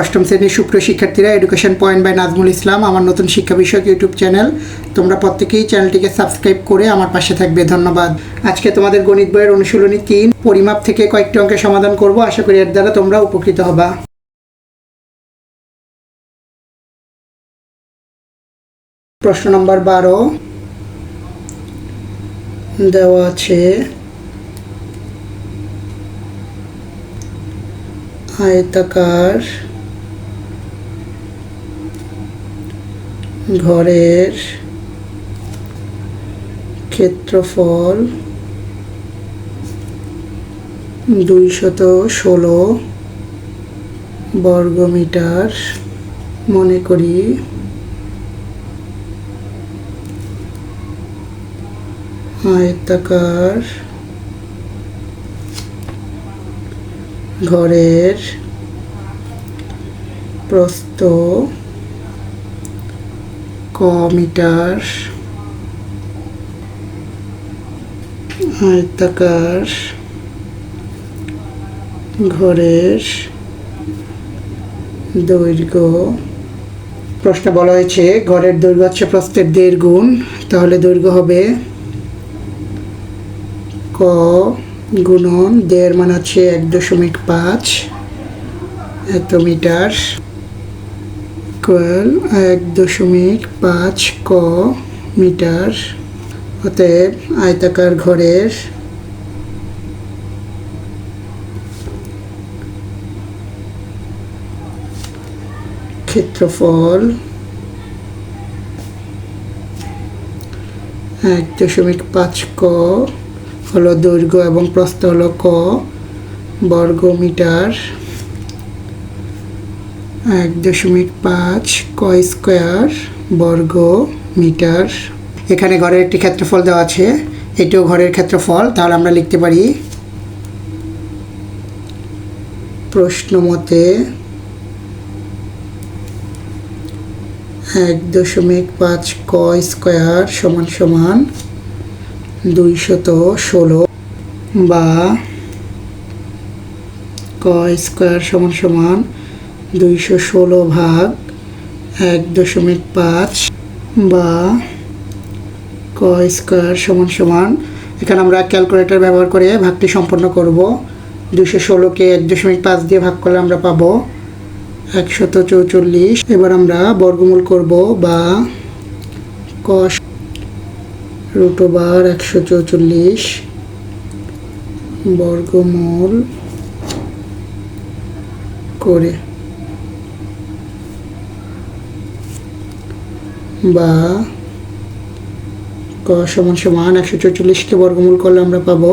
অষ্টম শ্রেণির সুপ্রিয় শিক্ষার্থীরা education point by Nazmul Islam আমার নতুন শিক্ষা বিষয়ক ইউটিউব চ্যানেল তোমরা প্রত্যেকেই চ্যানেলটিকে সাবস্ক্রাইব করে আমার পাশে থাকবে। ধন্যবাদ। আজকে তোমাদের গণিত বইয়ের অনুশীলনী তিন, পরিমাপ থেকে কয়েকটি অঙ্কের সমাধান করব। আশা করি এর দ্বারা তোমরা উপকৃত হবা। প্রশ্ন নম্বর বারো। দেওয়া আছে, আয়তাকার ঘরের ক্ষেত্রফল দুইশত ষোলো বর্গমিটার। মনে করি আয়তাকার ঘরের প্রস্থ ক মিটার আয়তাকার, ঘরের দৈর্ঘ্য। প্রশ্ন বলা হয়েছে, ঘরের দৈর্ঘ্য হচ্ছে প্রস্থের দেড় গুণ তাহলে দৈর্ঘ্য হবে ক গুণন, দেড় মান হচ্ছে এক দশমিক পাঁচ এত মিটার। কোয়েল এক দশমিক পাঁচ ক মিটার। অতএব আয়তাকার ঘরের ক্ষেত্রফল এক দশমিক পাঁচ ক হলো দৈর্ঘ্য এবং প্রস্থ হলো ক বর্গ মিটার এক দশমিক পাঁচ ক স্কোয়ার বর্গ মিটার। এখানে ঘরের একটি ক্ষেত্রফল দেওয়া আছে। এটিও ঘরের ক্ষেত্রফল। তাহলে আমরা লিখতে পারি প্রশ্ন মতে এক দশমিক পাঁচ ক স্কোয়ার সমান সমান দুইশত ষোলো বা ক স্কোয়ার সমান সমান দুইশো ষোলো ভাগ এক দশমিক পাঁচ বা ক স্কোয়ার সমান সমান। এখানে আমরা ক্যালকুলেটর ব্যবহার করে ভাগটি সম্পন্ন করব। দুশো ষোলোকে এক দশমিক পাঁচ দিয়ে ভাগ করলে আমরা পাবো একশত চৌচল্লিশ। এবার আমরা বর্গমূল করব বা কস রুট ওভার একশো চৌচল্লিশ বর্গমূল করে। বা ক সমান সমান একশো চৌচল্লিশকে বর্গমূল করলে আমরা পাবো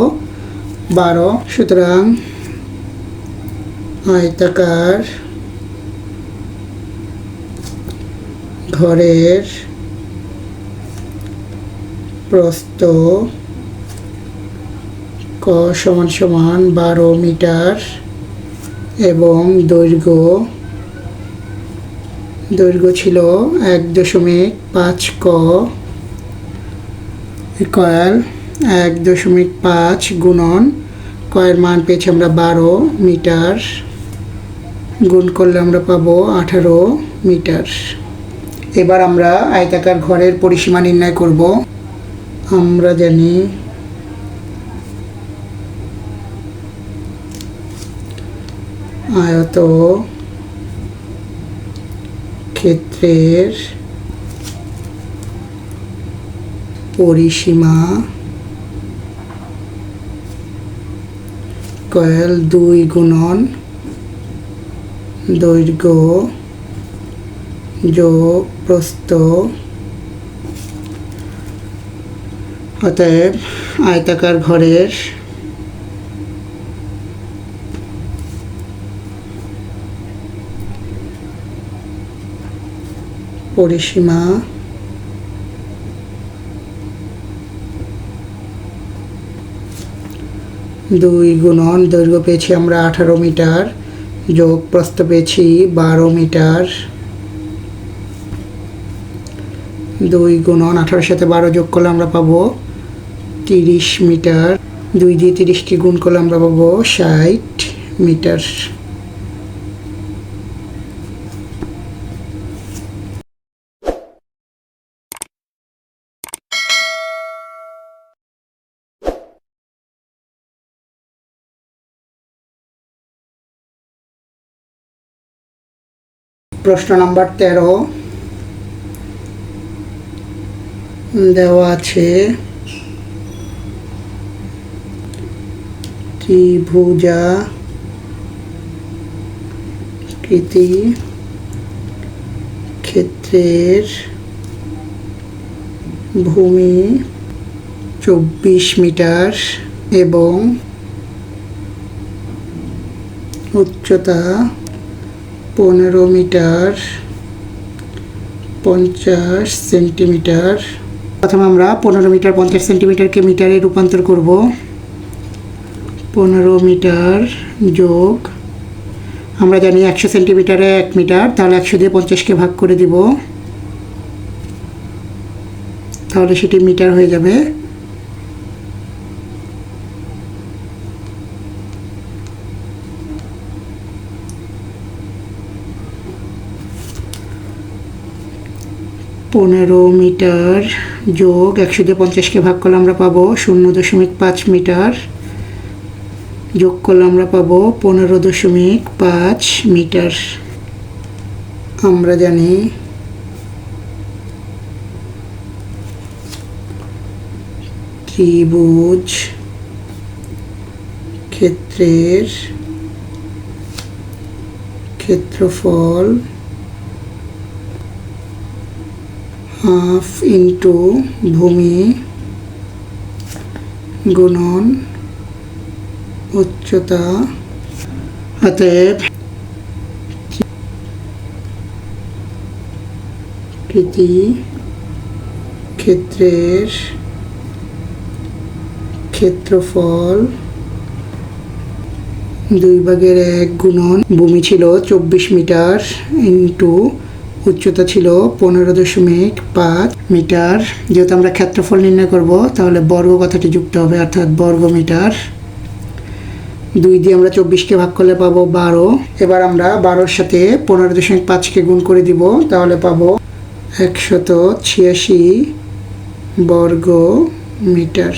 বারো। সুতরাং আয়তাকার ঘরের প্রস্থ ক সমান সমান বারো মিটার এবং দৈর্ঘ্য দৈর্ঘ্য ছিল এক দশমিক পাঁচ ক কয়েল এক দশমিক পাঁচ গুণন। কয়ের মান পেয়েছি আমরা বারো মিটার। গুণ করলে আমরা পাবো আঠারো মিটার। এবার আমরা আয়তাকার ঘরের পরিসীমা নির্ণয় করব। আমরা জানি আয়ত ক্ষেত্রের পরিসীমা কয়েল দুই গুণন দৈর্ঘ্য যোগ প্রস্থ। অতএব আয়তাকার ঘরের পরিসীমা দুই গুণন দৈর্ঘ্য পেয়েছি আমরা আঠারো মিটার, যোগ প্রস্থ পেয়েছি বারো মিটার। দুই গুণন আঠারোর সাথে বারো যোগ করলে আমরা পাবো তিরিশ মিটার। দুই দিয়ে তিরিশকে গুণ করলে আমরা পাবো ষাট মিটার। প্রশ্ন নাম্বার তেরো। দেওয়া আছে ত্রিভুজা কৃতি ক্ষেত্রের ভূমি চব্বিশ মিটার এবং উচ্চতা পনেরো মিটার, পঞ্চাশ সেন্টিমিটার। প্রথমে আমরা পনেরো মিটার, পঞ্চাশ সেন্টিমিটারকে মিটারে রূপান্তর করব। পনেরো মিটার যোগ, আমরা জানি একশো সেন্টিমিটারে এক মিটার, তাহলে একশো দিয়ে পঞ্চাশকে ভাগ করে দিব। তাহলে সেটি মিটার হয়ে যাবে পনেরো মিটার যোগ একশো দিয়ে পঞ্চাশকে ভাগ করলে আমরা পাবো শূন্য দশমিক পাঁচ মিটার। যোগ করলে আমরা পাবো পনেরো দশমিক পাঁচ মিটার। আমরা জানি ত্রিভুজ ক্ষেত্রের ক্ষেত্রফল হাফ ইন্টু ভূমি গুণন উচ্চতা অতএব কৃতি ক্ষেত্রের ক্ষেত্রফল দুই ভাগের এক গুণন ভূমি ছিল চব্বিশ মিটার ইন্টু উচ্চতা ছিল পনেরো দশমিক পাঁচ মিটার। যেহেতু আমরা ক্ষেত্রফল নির্ণয় করব, তাহলে বর্গ কথাটি যুক্ত হবে, অর্থাৎ বর্গ মিটার। দুই দিয়ে আমরা চব্বিশকে ভাগ করলে পাবো বারো। এবার আমরা বারোর সাথে পনেরো দশমিক পাঁচকে গুণ করে দিব, তাহলে পাবো একশত ছিয়াশি বর্গ মিটার।